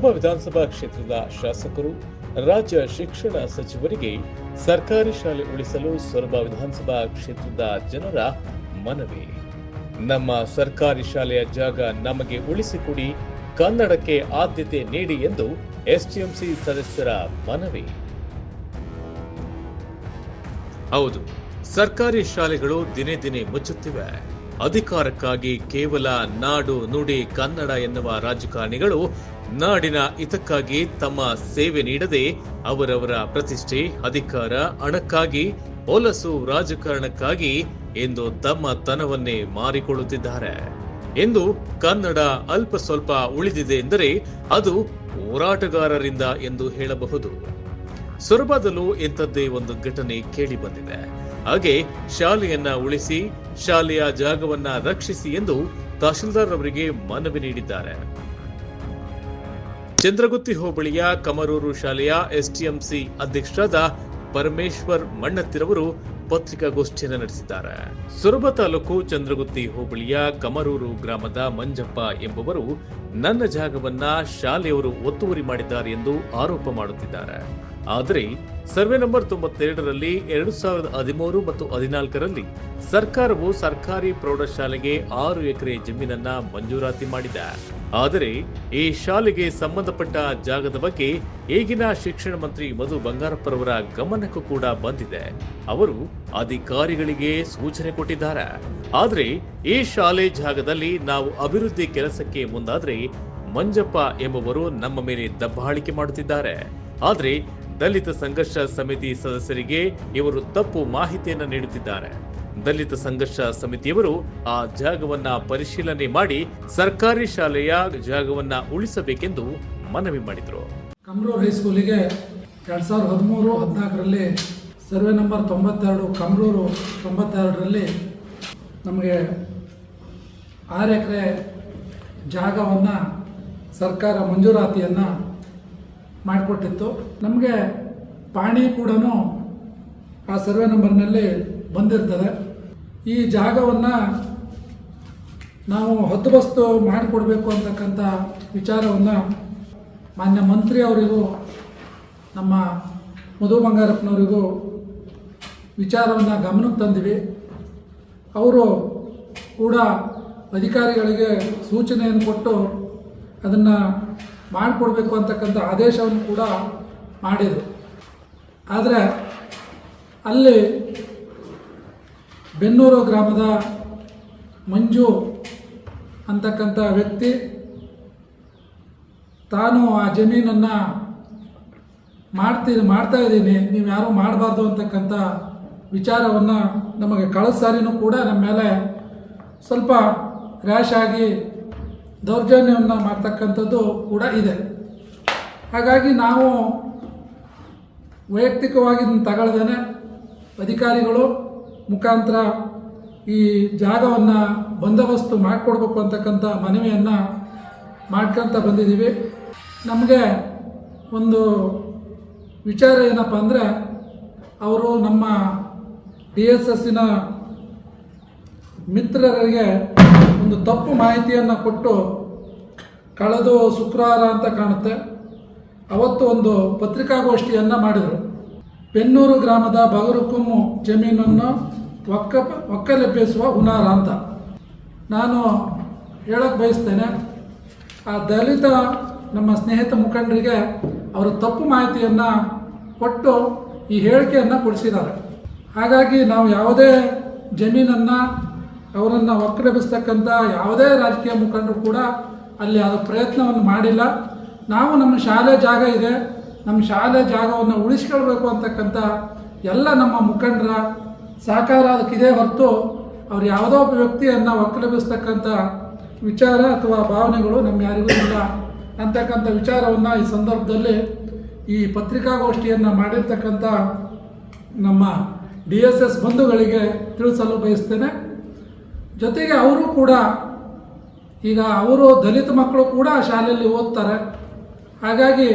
ಸೊರಬ ವಿಧಾನಸಭಾ ಕ್ಷೇತ್ರದ ಶಾಸಕರು, ರಾಜ್ಯ ಶಿಕ್ಷಣ ಸಚಿವರಿಗೆ ಸರ್ಕಾರಿ ಶಾಲೆ ಉಳಿಸಲು ಸೊರಬ ವಿಧಾನಸಭಾ ಕ್ಷೇತ್ರದ ಜನರ ಮನವಿ. ನಮ್ಮ ಸರ್ಕಾರಿ ಶಾಲೆಯ ಜಾಗ ನಮಗೆ ಉಳಿಸಿಕೊಡಿ, ಕನ್ನಡಕ್ಕೆ ಆದ್ಯತೆ ನೀಡಿ ಎಂದು ಎಸ್ಟಿಎಂಸಿ ಸದಸ್ಯರ ಮನವಿ. ಹೌದು, ಸರ್ಕಾರಿ ಶಾಲೆಗಳು ದಿನೇ ದಿನೇ ಮುಚ್ಚುತ್ತಿವೆ. ಅಧಿಕಾರಕ್ಕಾಗಿ ಕೇವಲ ನಾಡು ನುಡಿ ಕನ್ನಡ ಎನ್ನುವ ರಾಜಕಾರಣಿಗಳು ನಾಡಿನ ಹಿತಕ್ಕಾಗಿ ತಮ್ಮ ಸೇವೆ ನೀಡದೆ ಅವರವರ ಪ್ರತಿಷ್ಠೆ, ಅಧಿಕಾರ, ಹಣಕ್ಕಾಗಿ, ಹೊಲಸು ರಾಜಕಾರಣಕ್ಕಾಗಿ ಎಂದು ತಮ್ಮ ತನವನ್ನೇ ಮಾರಿಕೊಳ್ಳುತ್ತಿದ್ದಾರೆ. ಎಂದು ಕನ್ನಡ ಅಲ್ಪ ಸ್ವಲ್ಪ ಉಳಿದಿದೆ ಎಂದರೆ ಅದು ಹೋರಾಟಗಾರರಿಂದ ಎಂದು ಹೇಳಬಹುದು. ಸೊರಬದಲ್ಲೂ ಇಂಥದ್ದೇ ಒಂದು ಘಟನೆ ಕೇಳಿ ಬಂದಿದೆ. ಹಾಗೆ ಶಾಲೆಯನ್ನ ಉಳಿಸಿ, ಶಾಲೆಯ ಜಾಗವನ್ನ ರಕ್ಷಿಸಿ ಎಂದು ತಹಶೀಲ್ದಾರ್ ಅವರಿಗೆ ಮನವಿ ನೀಡಿದ್ದಾರೆ. ಚಂದ್ರಗುತ್ತಿ ಹೋಬಳಿಯ ಕಮರೂರು ಶಾಲೆಯ ಎಸ್ಟಿಎಂಸಿ ಅಧ್ಯಕ್ಷರಾದ ಪರಮೇಶ್ವರ್ ಮಣ್ಣತ್ತಿರವರು ಪತ್ರಿಕಾಗೋಷ್ಠಿಯನ್ನು ನಡೆಸಿದ್ದಾರೆ. ಸೊರಬ ತಾಲೂಕು ಚಂದ್ರಗುತ್ತಿ ಹೋಬಳಿಯ ಕಮರೂರು ಗ್ರಾಮದ ಮಂಜಪ್ಪ ಎಂಬುವರು ನನ್ನ ಜಾಗವನ್ನ ಶಾಲೆಯವರು ಒತ್ತುವರಿ ಮಾಡಿದ್ದಾರೆ ಎಂದು ಆರೋಪ ಮಾಡುತ್ತಿದ್ದಾರೆ. ಆದರೆ ಸರ್ವೆ ನಂಬರ್ ತೊಂಬತ್ತೆರಡರಲ್ಲಿ ಎರಡು ಸಾವಿರದ ಹದಿಮೂರು ಮತ್ತು ಹದಿನಾಲ್ಕರಲ್ಲಿ ಸರ್ಕಾರವು ಸರ್ಕಾರಿ ಪ್ರೌಢಶಾಲೆಗೆ ಆರು ಎಕರೆ ಜಮೀನನ್ನ ಮಂಜೂರಾತಿ ಮಾಡಿದೆ. ಆದರೆ ಈ ಶಾಲೆಗೆ ಸಂಬಂಧಪಟ್ಟ ಜಾಗದ ಬಗ್ಗೆ ಈಗಿನ ಶಿಕ್ಷಣ ಮಂತ್ರಿ ಮಧು ಬಂಗಾರಪ್ಪರವರ ಗಮನಕ್ಕೂ ಕೂಡ ಬಂದಿದೆ. ಅವರು ಅಧಿಕಾರಿಗಳಿಗೆ ಸೂಚನೆ ಕೊಟ್ಟಿದ್ದಾರೆ. ಆದರೆ ಈ ಶಾಲೆ ಜಾಗದಲ್ಲಿ ನಾವು ಅಭಿವೃದ್ಧಿ ಕೆಲಸಕ್ಕೆ ಮುಂದಾದ್ರೆ ಮಂಜಪ್ಪ ಎಂಬುವರು ನಮ್ಮ ಮೇಲೆ ದಬ್ಬಾಳಿಕೆ ಮಾಡುತ್ತಿದ್ದಾರೆ. ಆದರೆ ದಲಿತ ಸಂಘರ್ಷ ಸಮಿತಿ ಸದಸ್ಯರಿಗೆ ಇವರು ತಪ್ಪು ಮಾಹಿತಿಯನ್ನು ನೀಡುತ್ತಿದ್ದಾರೆ. ದಲಿತ ಸಂಘರ್ಷ ಸಮಿತಿಯವರು ಆ ಜಾಗವನ್ನ ಪರಿಶೀಲನೆ ಮಾಡಿ ಸರ್ಕಾರಿ ಶಾಲೆಯ ಜಾಗವನ್ನ ಉಳಿಸಬೇಕೆಂದು ಮನವಿ ಮಾಡಿದರು. ಕಮ್ರೂರ್ ಹೈಸ್ಕೂಲಿಗೆ ಎರಡ್ ಸಾವಿರದ ಹದಿಮೂರು ಹದಿನಾಲ್ಕರಲ್ಲಿ ಸರ್ವೆ ನಂಬರ್ ತೊಂಬತ್ತೆರಡು ಕಮ್ರೂರು ತೊಂಬತ್ತೆರಡರಲ್ಲಿ ನಮಗೆ ಆರು ಎಕರೆ ಜಾಗವನ್ನು ಸರ್ಕಾರ ಮಂಜೂರಾತಿಯನ್ನು ಮಾಡಿಕೊಟ್ಟಿತ್ತು. ನಮಗೆ ಪಾಣಿ ಕೂಡ ಆ ಸರ್ವೆ ನಂಬರ್ನಲ್ಲಿ ಬಂದಿರ್ತದೆ. ಈ ಜಾಗವನ್ನು ನಾವು ಹದ್ದುಬಸ್ತು ಮಾಡಿಕೊಡ್ಬೇಕು ಅಂತಕ್ಕಂಥ ವಿಚಾರವನ್ನು ಮಾನ್ಯ ಮಂತ್ರಿ ಅವರಿಗೂ ನಮ್ಮ ಮಧು ಬಂಗಾರಪ್ಪನವರಿಗೂ ವಿಚಾರವನ್ನು ಗಮನಕ್ಕೆ ತಂದಿವಿ. ಅವರು ಕೂಡ ಅಧಿಕಾರಿಗಳಿಗೆ ಸೂಚನೆಯನ್ನು ಕೊಟ್ಟು ಅದನ್ನು ಮಾಡಿಕೊಡ್ಬೇಕು ಅಂತಕ್ಕಂಥ ಆದೇಶವನ್ನು ಕೂಡ ಮಾಡಿದರು. ಆದರೆ ಅಲ್ಲಿ ಬೆನ್ನೂರು ಗ್ರಾಮದ ಮಂಜು ಅಂತಕ್ಕಂಥ ವ್ಯಕ್ತಿ. ತಾನು ಆ ಜಮೀನನ್ನು ಮಾಡ್ತೀನಿ ಮಾಡ್ತಾ ಇದ್ದೀನಿ. ನೀವು ಯಾರೂ ಮಾಡಬಾರ್ದು ಅಂತಕ್ಕಂಥ ವಿಚಾರವನ್ನು ನಮಗೆ ಕಳೆದ ಕೂಡ ನಮ್ಮ ಮೇಲೆ ಸ್ವಲ್ಪ ರ್ಯಾಶ್ ಆಗಿ ದೌರ್ಜನ್ಯವನ್ನು ಮಾಡ್ತಕ್ಕಂಥದ್ದು ಕೂಡ ಇದೆ. ಹಾಗಾಗಿ ನಾವು ವೈಯಕ್ತಿಕವಾಗಿ ತಗೊಳ್ದೇನೆ. ಅಧಿಕಾರಿಗಳು ಮುಖಾಂತರ ಈ ಜಾಗವನ್ನು ಬಂದೋಬಸ್ತು ಮಾಡಿಕೊಡ್ಬೇಕು ಅಂತಕ್ಕಂಥ ಮನವಿಯನ್ನು ಮಾಡ್ಕೊತ ಬಂದಿದ್ದೀವಿ. ನಮಗೆ ಒಂದು ವಿಚಾರ ಏನಪ್ಪ ಅಂದರೆ, ಅವರು ನಮ್ಮ ಡಿ ಎಸ್ ಎಸ್ಸಿನ ಮಿತ್ರರಿಗೆ ಒಂದು ತಪ್ಪು ಮಾಹಿತಿಯನ್ನು ಕೊಟ್ಟು ಕಳೆದು ಶುಕ್ರವಾರ ಅಂತ ಕಾಣುತ್ತೆ. ಅವತ್ತು ಒಂದು ಪತ್ರಿಕಾಗೋಷ್ಠಿಯನ್ನು ಮಾಡಿದರು. ಬೆನ್ನೂರು ಗ್ರಾಮದ ಬಗರುಕುಮ್ಮು ಜಮೀನನ್ನು ಒಕ್ಕ ಒಕ್ಕಲೆಬ್ಬಿಸುವ ಹುನಾರ ಅಂತ. ನಾನು ಹೇಳಕ್ಕೆ ಬಯಸ್ತೇನೆ, ಆ ದಲಿತ ನಮ್ಮ ಸ್ನೇಹಿತ ಮುಖಂಡರಿಗೆ ಅವರು ತಪ್ಪು ಮಾಹಿತಿಯನ್ನು ಕೊಟ್ಟು ಈ ಹೇಳಿಕೆಯನ್ನು ಕೊಡಿಸಿದ್ದಾರೆ. ಹಾಗಾಗಿ ನಾವು ಯಾವುದೇ ಜಮೀನನ್ನು, ಅವರನ್ನು ಒಕ್ಕಲೆಬ್ಬಿಸ್ತಕ್ಕಂಥ ಯಾವುದೇ ರಾಜಕೀಯ ಮುಖಂಡರು ಕೂಡ ಅಲ್ಲಿ ಅದು ಪ್ರಯತ್ನವನ್ನು ಮಾಡಿಲ್ಲ. ನಾವು ನಮ್ಮ ಶಾಲೆ ಜಾಗ ಇದೆ, ನಮ್ಮ ಶಾಲೆ ಜಾಗವನ್ನು ಉಳಿಸ್ಕೊಳ್ಬೇಕು ಅಂತಕ್ಕಂಥ ಎಲ್ಲ ನಮ್ಮ ಮುಖಂಡರ ಸಹಕಾರ ಅದಕ್ಕಿದೆ ಹೊರತು ಅವ್ರು ಯಾವುದೋ ಒಬ್ಬ ವ್ಯಕ್ತಿಯನ್ನು ಒಕ್ಕಲೆಬ್ಬಿಸ್ತಕ್ಕಂಥ ವಿಚಾರ ಅಥವಾ ಭಾವನೆಗಳು ನಮ್ಮ ಯಾರಿಗೂ ಇಲ್ಲ ಅಂತಕ್ಕಂಥ ವಿಚಾರವನ್ನು ಈ ಸಂದರ್ಭದಲ್ಲಿ ಈ ಪತ್ರಿಕಾಗೋಷ್ಠಿಯನ್ನು ಮಾಡಿರ್ತಕ್ಕಂಥ ನಮ್ಮ ಡಿ ಎಸ್ ಎಸ್ ಬಂಧುಗಳಿಗೆ ತಿಳಿಸಲು ಬಯಸ್ತೇನೆ. ಜೊತೆಗೆ ಅವರು ಕೂಡ ಈಗ ಅವರು ದಲಿತ ಮಕ್ಕಳು ಕೂಡ ಶಾಲೆಯಲ್ಲಿ ಓದ್ತಾರೆ. ಹಾಗಾಗಿ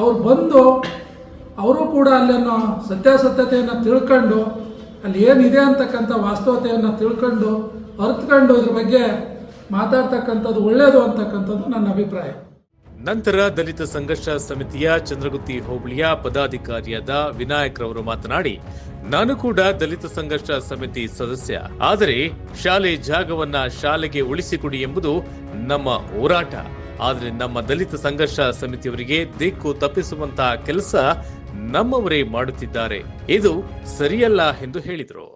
ಅವ್ರು ಬಂದು ಅವರು ಕೂಡ ಅಲ್ಲನ್ನು ಸತ್ಯಾಸತ್ಯತೆಯನ್ನು ತಿಳ್ಕೊಂಡು ಅಲ್ಲಿ ಏನಿದೆ ಅಂತಕ್ಕಂಥ ವಾಸ್ತವತೆಯನ್ನು ತಿಳ್ಕೊಂಡು ಅರ್ಥಕೊಂಡು ಇದ್ರ ಬಗ್ಗೆ ಮಾತಾಡ್ತಕ್ಕಂಥದ್ದು ಒಳ್ಳೆಯದು ಅಂತಕ್ಕಂಥದ್ದು ನನ್ನ ಅಭಿಪ್ರಾಯ. ನಂತರ ದಲಿತ ಸಂಘರ್ಷ ಸಮಿತಿಯ ಚಂದ್ರಗುತ್ತಿ ಹೋಬಳಿಯ ಪದಾಧಿಕಾರಿಯಾದ ವಿನಾಯಕ್ ರವರು ಮಾತನಾಡಿ, ನಾನು ಕೂಡ ದಲಿತ ಸಂಘರ್ಷ ಸಮಿತಿ ಸದಸ್ಯ. ಆದರೆ ಶಾಲೆ ಜಾಗವನ್ನ ಶಾಲೆಗೆ ಉಳಿಸಿಕೊಡಿ ಎಂಬುದು ನಮ್ಮ ಹೋರಾಟ. ಆದರೆ ನಮ್ಮ ದಲಿತ ಸಂಘರ್ಷ ಸಮಿತಿಯವರಿಗೆ ದಿಕ್ಕು ತಪ್ಪಿಸುವಂತಹ ಕೆಲಸ ನಮ್ಮವರೇ ಮಾಡುತ್ತಿದ್ದಾರೆ. ಇದು ಸರಿಯಲ್ಲ ಎಂದು ಹೇಳಿದರು.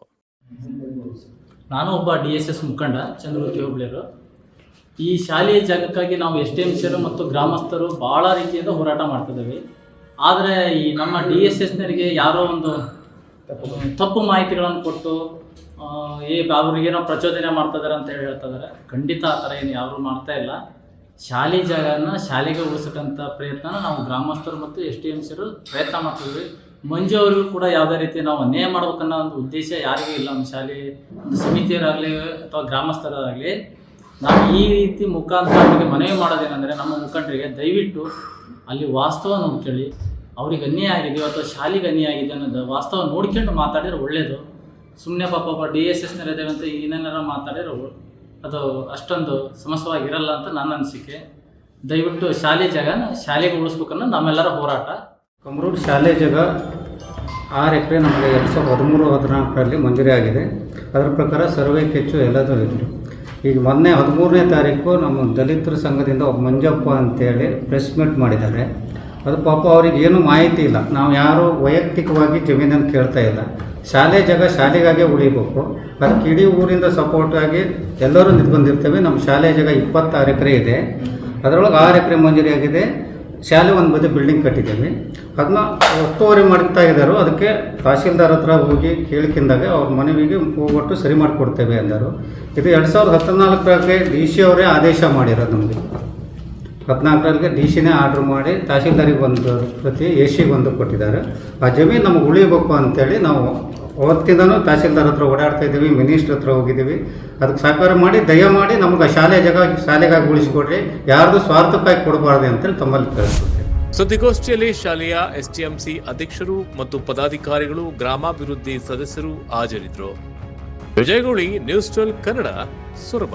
ನಾನು ಒಬ್ಬ ಡಿ ಎಸ್ ಎಸ್ ಮುಖಂಡ ಚಂದ್ರವತಿ ಹೋಬಳಿಯರು ಈ ಶಾಲೆಯ ಜಾಗಕ್ಕಾಗಿ ನಾವು ಎಸ್ ಟಿ ಎಂ ಮತ್ತು ಗ್ರಾಮಸ್ಥರು ಭಾಳ ರೀತಿಯಿಂದ ಹೋರಾಟ ಮಾಡ್ತಿದ್ದೇವೆ. ಆದರೆ ಈ ನಮ್ಮ ಡಿ ಎಸ್ ಎಸ್ನರಿಗೆ ಯಾರೋ ಒಂದು ತಪ್ಪು ಮಾಹಿತಿಗಳನ್ನು ಕೊಟ್ಟು ಏ ಅವ್ರಿಗೇನೋ ಪ್ರಚೋದನೆ ಮಾಡ್ತಾ ಅಂತ ಹೇಳಿ ಹೇಳ್ತಾ ಖಂಡಿತ ಆ ಥರ ಏನು ಯಾರು ಮಾಡ್ತಾ ಇಲ್ಲ. ಶಾಲೆ ಜಾಗನ ಶಾಲೆಗೆ ಉಳಿಸಕ್ಕಂಥ ಪ್ರಯತ್ನ ನಾವು ಗ್ರಾಮಸ್ಥರು ಮತ್ತು ಎಸ್ ಟಿ ಎಂ ಸಿರು ಪ್ರಯತ್ನ ಮಾಡ್ತಿದ್ವಿ. ಮಂಜು ಅವರಿಗೂ ಕೂಡ ಯಾವುದೇ ರೀತಿ ನಾವು ಅನ್ಯಾಯ ಮಾಡ್ಬೇಕನ್ನೋ ಒಂದು ಉದ್ದೇಶ ಯಾರಿಗೂ ಇಲ್ಲ. ಒಂದು ಶಾಲೆ ಒಂದು ಸಮಿತಿಯರಾಗಲಿ ಅಥವಾ ಗ್ರಾಮಸ್ಥರಾಗಲಿ ನಾವು ಈ ರೀತಿ ಮುಖಾಂತರ ಅವರಿಗೆ ಮನವಿ ಮಾಡೋದೇನೆಂದರೆ ನಮ್ಮ ಮುಖಂಡರಿಗೆ ದಯವಿಟ್ಟು ಅಲ್ಲಿ ವಾಸ್ತವ ನೋಡ್ಕೊಳ್ಳಿ. ಅವ್ರಿಗೆ ಅನ್ಯಾಯ ಆಗಿದೆಯೋ ಅಥವಾ ಶಾಲೆಗೆ ಅನ್ಯಾಯ ಆಗಿದೆ ಅನ್ನೋದು ವಾಸ್ತವ ನೋಡ್ಕೊಂಡು ಮಾತಾಡಿದ್ರೆ ಒಳ್ಳೆಯದು ಸುಮ್ಮನೆ ಪಾಪ ಡಿ ಎಸ್ ಎಸ್ನಲ್ಲಿದ್ದೇವೆ ಅಂತ ಏನೇನಾರ ಮಾತಾಡಿದ್ರೆ ಅದು ಅಷ್ಟೊಂದು ಸಮಸ್ಯವಾಗಿರಲ್ಲ ಅಂತ ನನ್ನ ಅನಿಸಿಕೆ. ದಯವಿಟ್ಟು ಶಾಲೆ ಜಾಗನ ಶಾಲೆಗೆ ಉಳಿಸ್ಬೇಕನ್ನೋ ನಮ್ಮೆಲ್ಲರ ಹೋರಾಟ. ಕಮರೂರು ಶಾಲೆ ಜಾಗ ಆರು ಎಕರೆ ನಮಗೆ ಎರಡು ಸಾವಿರದ ಹದಿಮೂರು ಹದಿನಾಲ್ಕರಲ್ಲಿ ಮಂಜೂರಿ ಆಗಿದೆ. ಅದರ ಪ್ರಕಾರ ಸರ್ವೆ ಕೆಚ್ಚು ಎಲ್ಲದೂ ಇದ್ದರು ಈಗ ಮೊನ್ನೆ ಹದಿಮೂರನೇ ತಾರೀಕು ನಮ್ಮ ದಲಿತರ ಸಂಘದಿಂದ ಒಬ್ಬ ಮಂಜಪ್ಪ ಅಂತೇಳಿ ಪ್ರೆಸ್ ಮೀಟ್ ಮಾಡಿದ್ದಾರೆ. ಅದು ಪಾಪ ಅವ್ರಿಗೆ ಏನು ಮಾಹಿತಿ ಇಲ್ಲ. ನಾವು ಯಾರು ವೈಯಕ್ತಿಕವಾಗಿ ಜಮೀನನ್ನು ಕೇಳ್ತಾ ಇಲ್ಲ. ಶಾಲೆ ಜಾಗ ಶಾಲೆಗಾಗೆ ಉಳಿಬೇಕು. ಅದಕ್ಕೆ ಇಡೀ ಊರಿಂದ ಸಪೋರ್ಟ್ ಆಗಿ ಎಲ್ಲರೂ ನಿಂತ್ಕೊಂಡಿರ್ತೇವೆ. ನಮ್ಮ ಶಾಲೆ ಜಾಗ ಇಪ್ಪತ್ತಾರು ಎಕರೆ ಇದೆ. ಅದರೊಳಗೆ ಆರು ಎಕರೆ ಮಂಜೂರಿ ಆಗಿದೆ. ಶಾಲೆ ಒಂದು ಬದಿ ಬಿಲ್ಡಿಂಗ್ ಕಟ್ಟಿದ್ದೇವೆ. ಅದನ್ನ ಒತ್ತುವರಿ ಮಾಡ್ತಾ ಇದ್ದಾರೋ ಅದಕ್ಕೆ ತಹಶೀಲ್ದಾರ್ ಹತ್ರ ಹೋಗಿ ಕೇಳ್ಕಿಂದಾಗ ಅವ್ರ ಮನವಿಗೆ ಹೋಗ್ಬಿಟ್ಟು ಸರಿ ಮಾಡಿಕೊಡ್ತೇವೆ ಅಂದರು. ಇದು ಎರಡು ಸಾವಿರದ ಹದಿನಾಲ್ಕರಾಗೆ ಡಿ ಸಿ ಅವರೇ ಆದೇಶ ಮಾಡಿರೋದು ನಮಗೆ. ಹದಿನಾಲ್ಕರಲ್ಲಿ ಡಿ ಸಿನೇ ಆರ್ಡ್ರ್ ಮಾಡಿ ತಹಶೀಲ್ದಾರಿಗೆ ಒಂದು ಪ್ರತಿ ಎ ಸಿಗೆ ಒಂದು ಕೊಟ್ಟಿದ್ದಾರೆ. ಆ ಜಮೀನು ನಮಗೆ ಉಳಿಬೇಕು ಅಂತೇಳಿ ನಾವು ಅವತ್ತಿಂದನೂ ತಹಶೀಲ್ದಾರ್ ಹತ್ರ ಓಡಾಡ್ತಾ ಇದ್ದೀವಿ, ಮಿನಿಸ್ಟ್ರ್ ಹತ್ರ ಹೋಗಿದ್ದೀವಿ. ಅದಕ್ಕೆ ಸಹಕಾರ ಮಾಡಿ ದಯಮಾಡಿ ನಮಗೆ ಆ ಶಾಲೆ ಜಾಗ, ಶಾಲೆಗಾಗಿ ಉಳಿಸ್ಕೊಡ್ರಿ. ಯಾರ್ದು ಸ್ವಾರ್ಥಕ್ಕಾಗಿ ಕೊಡಬಾರ್ದು ಅಂತೇಳಿ ತಮ್ಮಲ್ಲಿ ಕೇಳಿಸುತ್ತೆ ಸುದ್ದಿಗೋಷ್ಠಿಯಲ್ಲಿ ಶಾಲೆಯ ಸಿ ಅಧ್ಯಕ್ಷರು ಮತ್ತು ಪದಾಧಿಕಾರಿಗಳು, ಗ್ರಾಮಾಭಿವೃದ್ಧಿ ಸದಸ್ಯರು ಹಾಜರಿದ್ದರು. ವಿಜಯಗೌಳಿ ನ್ಯೂಸ್ ಟ್ವೆಲ್ ಕನ್ನಡ, ಸುರಬ.